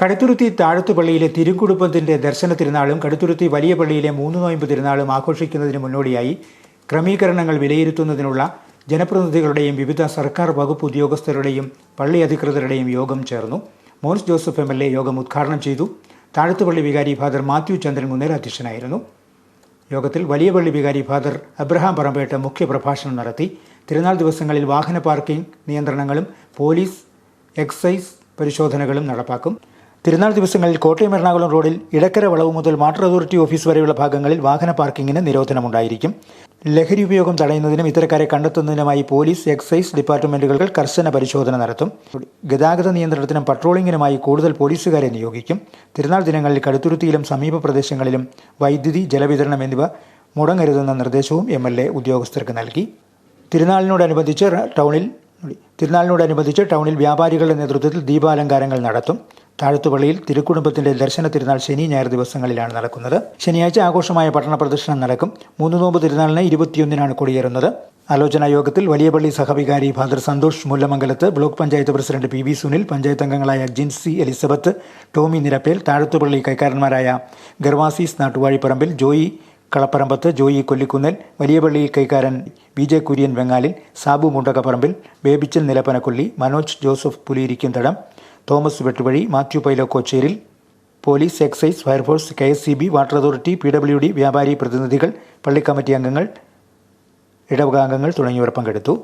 കടുത്തുരുത്തി താഴത്തുപള്ളിയിലെ തിരുക്കുടുംബത്തിന്റെ ദർശന തിരുനാളും കടുത്തുരുത്തി വലിയ പള്ളിയിലെ മൂന്ന് നോയമ്പ് തിരുനാളും ആഘോഷിക്കുന്നതിന് മുന്നോടിയായി ക്രമീകരണങ്ങൾ വിലയിരുത്തുന്നതിനുള്ള ജനപ്രതിനിധികളുടെയും വിവിധ സർക്കാർ വകുപ്പ് ഉദ്യോഗസ്ഥരുടെയും പള്ളി അധികൃതരുടെയും യോഗം ചേർന്നു. Mons Joseph M L A യോഗം ഉദ്ഘാടനം ചെയ്തു. താഴത്തുപള്ളി വികാരി ഫാദർ മാത്യു ചന്ദ്രൻ മുന്നേൽ അധ്യക്ഷനായിരുന്നു. യോഗത്തിൽ വലിയ പള്ളി വികാരി ഫാദർ അബ്രഹാം പറമ്പേട്ട് മുഖ്യപ്രഭാഷണം നടത്തി. തിരുനാൾ ദിവസങ്ങളിൽ വാഹന പാർക്കിംഗ് നിയന്ത്രണങ്ങളും പോലീസ് എക്സൈസ് പരിശോധനകളും നടപ്പാക്കും. തിരുനാൾ ദിവസങ്ങളിൽ കോട്ടയം എറണാകുളം റോഡിൽ ഇടക്കര വളവ് മുതൽ വാട്ടർ അതോറിറ്റി ഓഫീസ് വരെയുള്ള ഭാഗങ്ങളിൽ വാഹന പാർക്കിങ്ങിന് നിരോധനമുണ്ടായിരിക്കും. ലഹരി ഉപയോഗം തടയുന്നതിനും ഇത്തരക്കാരെ കണ്ടെത്തുന്നതിനുമായി പോലീസ് എക്സൈസ് ഡിപ്പാർട്ട്മെന്റുകൾ കർശന പരിശോധന നടത്തും. ഗതാഗത നിയന്ത്രണത്തിനും പട്രോളിംഗിനുമായി കൂടുതൽ പോലീസുകാരെ നിയോഗിക്കും. തിരുനാൾ ദിനങ്ങളിൽ കടുത്തുരുത്തിയിലും സമീപ പ്രദേശങ്ങളിലും വൈദ്യുതി ജലവിതരണം എന്നിവ മുടങ്ങരുതെന്ന നിർദ്ദേശവും എം എൽ എ ഉദ്യോഗസ്ഥർക്ക് നൽകി. തിരുനാളിനോടനുബന്ധിച്ച് ടൗണിൽ തിരുനാളിനോടനുബന്ധിച്ച് ടൗണിൽ വ്യാപാരികളുടെ നേതൃത്വത്തിൽ ദീപാലങ്കാരങ്ങൾ നടത്തും. താഴത്തുപള്ളിയിൽ തിരുക്കുടുംബത്തിന്റെ ദർശന തിരുനാൾ ശനി ഞായർ ദിവസങ്ങളിലാണ് നടക്കുന്നത്. ശനിയാഴ്ച ആഘോഷമായ പട്ടണ പ്രദർശനം നടക്കും. മൂന്ന് നോമ്പ് തിരുനാളിന് ഇരുപത്തിയൊന്നിനാണ് കൊടിയേറുന്നത്. ആലോചനാ യോഗത്തിൽ വലിയ പള്ളി സഹവികാരി father Santhosh Mullamangalath block panchayat president P V Sunil panchayat അംഗങ്ങളായ ജിൻസി എലിസബത്ത് ടോമി നിരപ്പേൽ താഴത്തുപള്ളി കൈക്കാരന്മാരായ Gervasis Nattuvazhiparambil Joy Kalaparambath Joy Kollikunnel Valiyapally കൈക്കാരൻ V J Kurian Vengalil Sabu Mundakaparambil Babichan Nilappanakolli Manoj Joseph Puliyirikkumthadam Thomas Vettuvazhi Mathew Pailo Kocheril police excise fire force K S C B water authority P W D വ്യാപാരി പ്രതിനിധികൾ പള്ളി committee അംഗങ്ങൾ തുടങ്ങിയവർ പങ്കെടുത്തു.